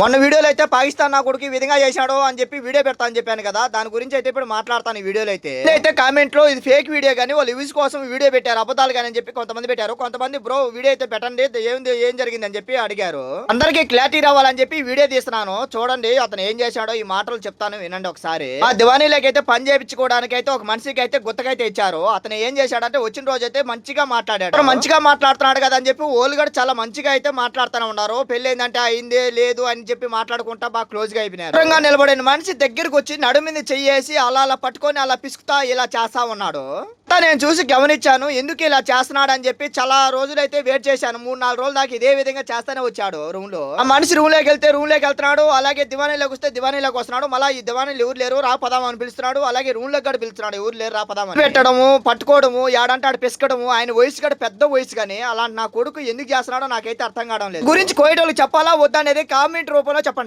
మొన్న వీడియోలో అయితే పాకిస్తాన్ నా కొడుకు ఈ విధంగా చేశాడు అని చెప్పి వీడియో పెడతా అని చెప్పాను కదా. దాని గురించి అయితే ఇప్పుడు మాట్లాడతాను ఈ వీడియోలో అయితే. అయితే కామెంట్లో ఇది ఫేక్ వీడియో కానీ వాళ్ళు వ్యూస్ కోసం వీడియో పెట్టారు అబద్ధాలు కానీ అని చెప్పి కొంతమంది పెట్టారు. కొంతమంది బ్రో వీడియో అయితే పెట్టండి ఏంది ఏం జరిగింది అని చెప్పి అడిగారు. అందరికీ క్లారిటీ రావాలని చెప్పి వీడియో తీస్తున్నాను. చూడండి అతను ఏం చేశాడో ఈ మాటలు చెప్తాను వినండి ఒకసారి. ఆ దివానీలకి అయితే పని చేయించుకోవడానికి అయితే ఒక మనిషికి అయితే గుత్తకైతే ఇచ్చారు. అతను ఏం చేశాడంటే వచ్చిన రోజు అయితే మంచిగా మాట్లాడాడు. మంచిగా మాట్లాడుతున్నాడు కదా అని చెప్పి ఓళ్ళు కూడా చాలా మంచిగా అయితే మాట్లాడుతూనే ఉన్నారు. పెళ్ళి ఏంటంటే అయిందే లేదు అని చెప్పి మాట్లాడుకుంటా బాగా క్లోజ్గా అయిపోయినారు. దూరంగా నిలబడిన మనిషి దగ్గరికి వచ్చి నడుమింది చెయ్యేసి అలా అలా పట్టుకొని అలా పిసుకుతా ఇలా చేస్తా ఉన్నాడు. అంతా నేను చూసి గమనించాను. ఎందుకు ఇలా చేస్తున్నాడు అని చెప్పి చాలా రోజులైతే వెయిట్ చేశాను. మూడు నాలుగు రోజుల దాకా ఇదే విధంగా చేస్తానే వచ్చాడు రూమ్లో ఆ మనిషి రూమ్లోకి వెళ్తే రూమ్లోకి వెళ్తున్నాడు. అలాగే దివానీలోకి వస్తే దివానీలోకి వస్తున్నాడు. మళ్ళీ ఈ దివానీలు ఎవరు లేరు? రా పదాం అని పిలుస్తున్నాడు. అలాగే రూమ్లోకి కూడా పిలుస్తున్నాడు. ఎవరు లేరు? రా పదాం పెట్టడము పట్టుకోవడము ఏడంటే పిసుకడము. పిసకడము ఆయన వయసు కూడా పెద్ద వయసు కానీ అలాంటి నా కొడుకు ఎందుకు చేస్తున్నాడో నాకైతే అర్థం కావడం లేదు. గురించి కోయటోళ్ళు చెప్పాలా? వద్దా అనేది కామెంట్ రూపంలో చెప్పండి.